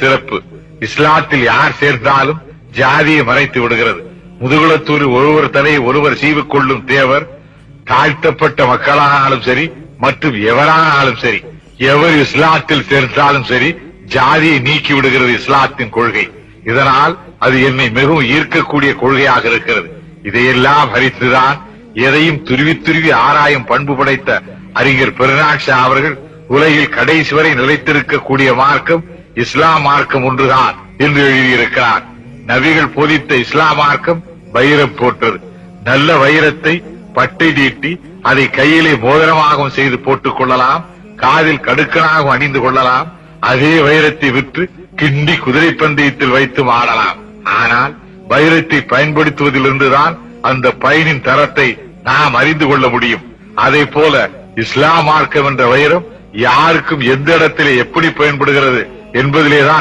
சிறப்பு. இஸ்லாத்தில் யார் சேர்ந்தாலும் ஜாதியை மறைத்து விடுகிறது. முதுகுலத்தூர் ஒருவர் தலையை ஒருவர் சீவிக்கொள்ளும் தேவர் தாழ்த்தப்பட்ட மக்களானாலும் சரி மற்றும் எவரானாலும் சரி எவர் இஸ்லாத்தில் சேர்ந்தாலும் சரி ஜாதியை நீக்கி விடுகிறது இஸ்லாத்தின் கொள்கை. இதனால் அது என்னை மிகவும் ஈர்க்கக்கூடிய கொள்கையாக இருக்கிறது. இதையெல்லாம் ஹரித்துதான் எதையும் துருவி துருவி ஆராயும் பண்பு படைத்த அறிஞர் பெருநாட்சா அவர்கள் உலகில் கடைசி வரை நிலைத்திருக்கக்கூடிய மார்க்கம் இஸ்லாம் மார்க்கம் ஒன்றுதான் என்று எழுதியிருக்கிறார். நபிகள் போதித்த இஸ்லாம் மார்க்கம் வைரம் போற்றது. நல்ல வைரத்தை பட்டை தீட்டி அதை கையிலே மோதிரமாகவும் செய்து போட்டுக் கொள்ளலாம் காதில் கடுக்கனாகவும் அணிந்து கொள்ளலாம் அதே வைரத்தை விற்று கிண்டி குதிரை பந்தயத்தில் வைத்து ஆடலாம். ஆனால் வைரத்தை பயன்படுத்துவதிலிருந்துதான் அந்த பயனின் தரத்தை நாம் அறிந்து கொள்ள முடியும். அதே போல இஸ்லாம் மார்க்கம் என்ற வைரம் யாருக்கும் எந்த இடத்திலே எப்படி பயன்படுகிறது என்பதிலேதான்